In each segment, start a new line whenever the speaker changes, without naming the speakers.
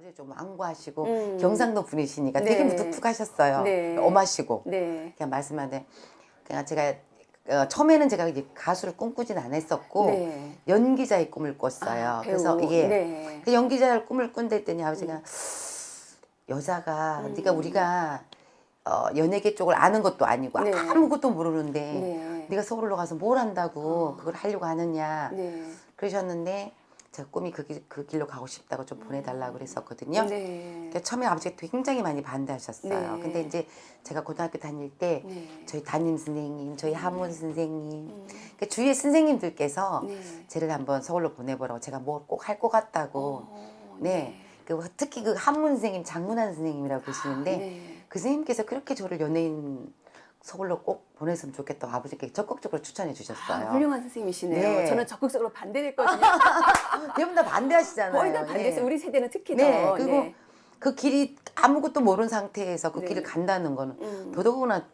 아버지 좀 완고하시고
음.
경상도 분이시니까 되게
네.
무뚝뚝하셨어요.
네.
엄하시고
네.
그냥 말씀하는데 그냥 제가 어, 처음에는 제가 이제 가수를 꿈꾸진 않았었고
네.
연기자의 꿈을 꿨어요.
아.
그래서 이게
네.
그 연기자의 꿈을 꾼다 했더니 아버지가 여자가
음.
네가 우리가 어, 연예계 쪽을 아는 것도 아니고
네.
아무것도 모르는데
네.
네가 서울로 가서 뭘 한다고 그걸 하려고 하느냐
네.
그러셨는데 제가 꿈이 그, 길, 그 길로 가고 싶다고 좀 보내달라고 그랬었거든요.
네.
그러니까 처음에 아버지가 굉장히 많이 반대하셨어요.
네.
근데 이제 제가 고등학교 다닐 때
네.
저희 담임 선생님, 저희 하문 선생님,
음.
그러니까 주위의 선생님들께서
네.
쟤를 한번 서울로 보내보라고 제가 뭐꼭할 것 같다고.
어,
네. 그 특히 그 한문 선생님, 장문환 선생님이라고 계시는데
네.
그 선생님께서 그렇게 저를 연예인 서울로 꼭 보냈으면 좋겠다고 아버지께 적극적으로 추천해
아,
주셨어요.
훌륭한 선생님이시네요.
네.
저는 적극적으로 반대했거든요.
대부분 다 반대하시잖아요.
거의 다 반대했어요.
예.
우리 세대는 특히
네,
더.
그리고
네.
그 길이 아무것도 모르는 상태에서 그
네.
길을 간다는 거는
음.
더더구나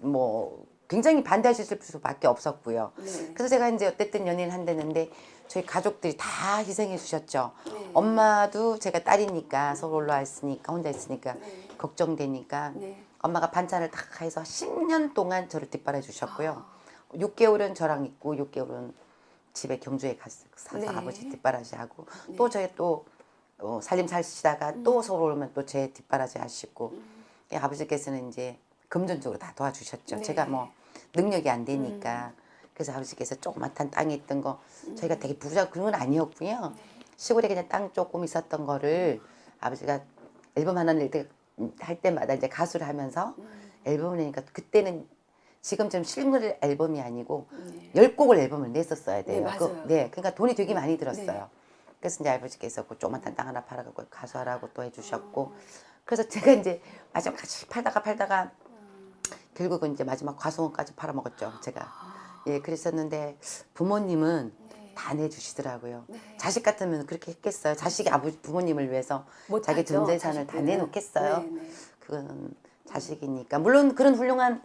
뭐 굉장히 반대하실 수밖에 없었고요.
네.
그래서 제가 이제 어쨌든 연예인 한다는데 저희 가족들이 다 희생해 주셨죠.
네.
엄마도 제가 딸이니까 서울 올라와 있으니까 혼자 있으니까
네.
걱정되니까
네.
엄마가 반찬을 다 해서 10년 동안 저를 뒷바라 주셨고요.
아.
6개월은 저랑 있고 6개월은 집에 경주에 갔, 사서
네.
아버지 뒷바라지 하고
네.
또 저희 또 어, 살림 사시다가 또 서울 오면 또 제 뒷바라지 하시고 예, 아버지께서는 이제 금전적으로 다 도와주셨죠.
네.
제가 뭐 능력이 안 되니까 그래서 아버지께서 조그맣던 땅이 있던 거 저희가 되게 부자 그런 건 아니었고요. 시골에 그냥 땅 조금 있었던 거를 아버지가 앨범 하나 낼 때 할 때마다 이제 가수를 하면서 앨범을 내니까 그때는 지금처럼 싱글 앨범이 아니고
네.
열 곡을 앨범을 냈었어야 돼요.
네,
그. 네, 그러니까 돈이 되게 많이 들었어요.
네.
그래서 이제 아버지께서 그 조그만한 땅 하나 팔아갖고 가수하라고 또 해주셨고, 그래서 제가 이제 마지막 같이 팔다가 팔다가 결국은 이제 마지막 과수원까지 팔아먹었죠. 제가 예 그랬었는데 부모님은 다 내주시더라고요.
네.
자식 같으면 그렇게 했겠어요. 자식이 아버지 부모님을 위해서 자기 전 재산을 다. 내놓겠어요.
네, 네.
그건 자식이니까 물론 그런 훌륭한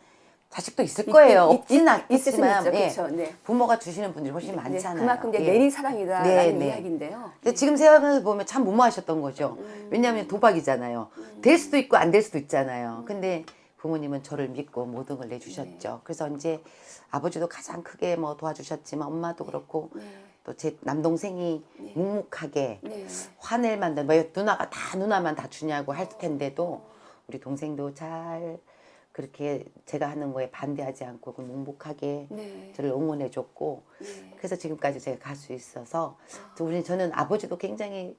자식도 있을
있-
거예요.
수는
않겠지만
있죠.
예.
네.
부모가 주시는 분들이 훨씬
네,
많잖아요.
그만큼 이제
예.
내리 사랑이다라는
네, 네.
이야기인데요.
근데 지금 생각해 보면 참 무모하셨던 거죠. 왜냐하면 도박이잖아요. 될 수도 있고 안 될 수도 있잖아요. 근데 부모님은 저를 믿고 모든 걸 내주셨죠. 그래서 이제 아버지도 가장 크게 뭐 도와주셨지만 엄마도 그렇고
네.
또제 남동생이 묵묵하게
네.
화낼 만든 뭐 누나가 다 누나만 다 주냐고 할 텐데도 우리 동생도 잘 그렇게 제가 하는 거에 반대하지 않고 그 묵묵하게
네.
저를 응원해 줬고
네.
그래서 지금까지 제가 갈 수 있어서 또 우리 저는 아버지도 굉장히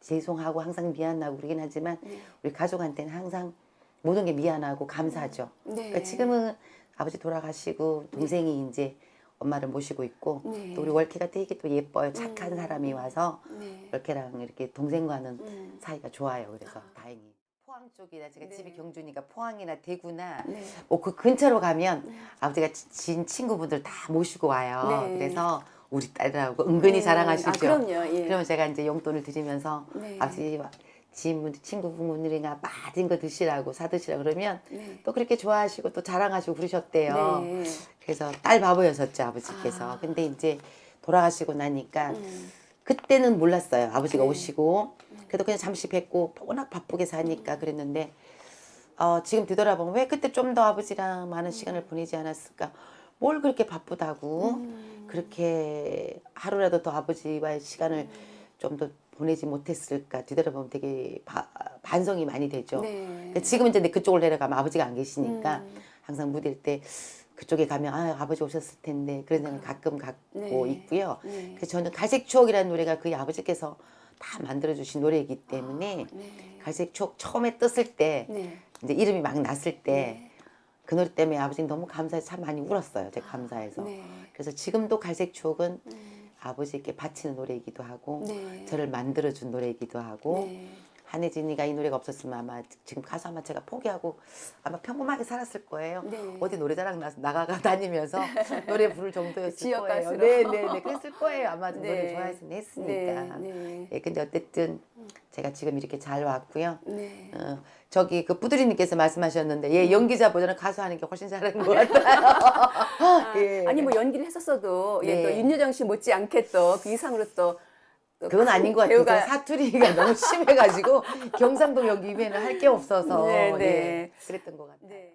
죄송하고 항상 미안하고 그러긴 하지만
네.
우리 가족한테는 항상 모든 게 미안하고 감사하죠.
네.
그러니까 지금은 아버지 돌아가시고 동생이 이제 엄마를 모시고 있고
네.
또 우리 월케가 되게 또 예뻐요. 착한
음.
사람이 와서
네.
월케랑 이렇게 동생과는
음.
사이가 좋아요. 그래서 다행히 포항 쪽이나 제가
네.
집이 경주니까 포항이나 대구나
네.
뭐그 근처로 가면 아버지가 지- 진 친구분들 다 모시고 와요.
네.
그래서 우리 딸이라고 은근히
네.
자랑하시죠.
아, 그럼요. 예.
그러면 제가 이제 용돈을 드리면서
네.
아버지 지인분 친구분들이나 맛진 거 드시라고 사 드시라 그러면
네.
또 그렇게 좋아하시고 또 자랑하시고 그러셨대요.
네.
그래서 딸 바보였었죠 아버지께서.
아.
근데 이제 돌아가시고 나니까
음.
그때는 몰랐어요. 아버지가
네.
오시고. 그래도 그냥 잠시 뵙고 워낙 바쁘게 사니까 그랬는데 어, 지금 뒤돌아보면 왜 그때 좀 더 아버지랑 많은 시간을 보내지 않았을까? 뭘 그렇게 바쁘다고
음.
그렇게 하루라도 더 아버지와의 시간을 좀더 보내지 못했을까? 뒤돌아보면 되게 바- 반성이 많이 되죠.
네.
근데 지금 이제 내 그쪽을 내려가면 아버지가 안 계시니까
음.
항상 무대일 때 그쪽에 가면 아 아버지 오셨을 텐데 그런 생각 가끔 갖고
네.
있고요.
네.
그래서 저는 갈색 추억이라는 노래가 거의 아버지께서 다 만들어 주신 노래이기 때문에
네.
갈색 추억 처음에 떴을 때
네.
이제 이름이 막 났을 때
네.
그 노래 때문에 아버지는 너무 감사해서 참 많이 울었어요. 제가 감사해서.
네.
그래서 지금도 갈색 추억은
음.
아버지께 바치는 노래이기도 하고
네.
저를 만들어 준 노래이기도 하고
네.
한혜진이가 이 노래가 없었으면 아마 지금 가수 아마 제가 포기하고 아마 평범하게 살았을 거예요.
네.
어디 노래자랑 나, 나가가 다니면서 노래 부를 정도였을
지역
거예요. 네, 네, 네. 그랬을 거예요. 아마
네.
노래 좋아해서 했으니까.
네. 네.
예, 근데 어쨌든 제가 지금 이렇게 잘 왔고요.
네.
어, 저기 그 뿌드리님께서 말씀하셨는데 예 연기자 보다는 가수 하는 게 훨씬 잘하는 것 같아요.
아,
예.
아니 뭐 연기를 했었어도 예,
네.
또 윤여정 씨 못지 않게 또 그 이상으로 또
그건 아닌 것 같아요. 배우가- 사투리가 너무 심해가지고 경상도 여기 이면은 할게 없어서
네, 네.
예, 그랬던 것 같아요.
네.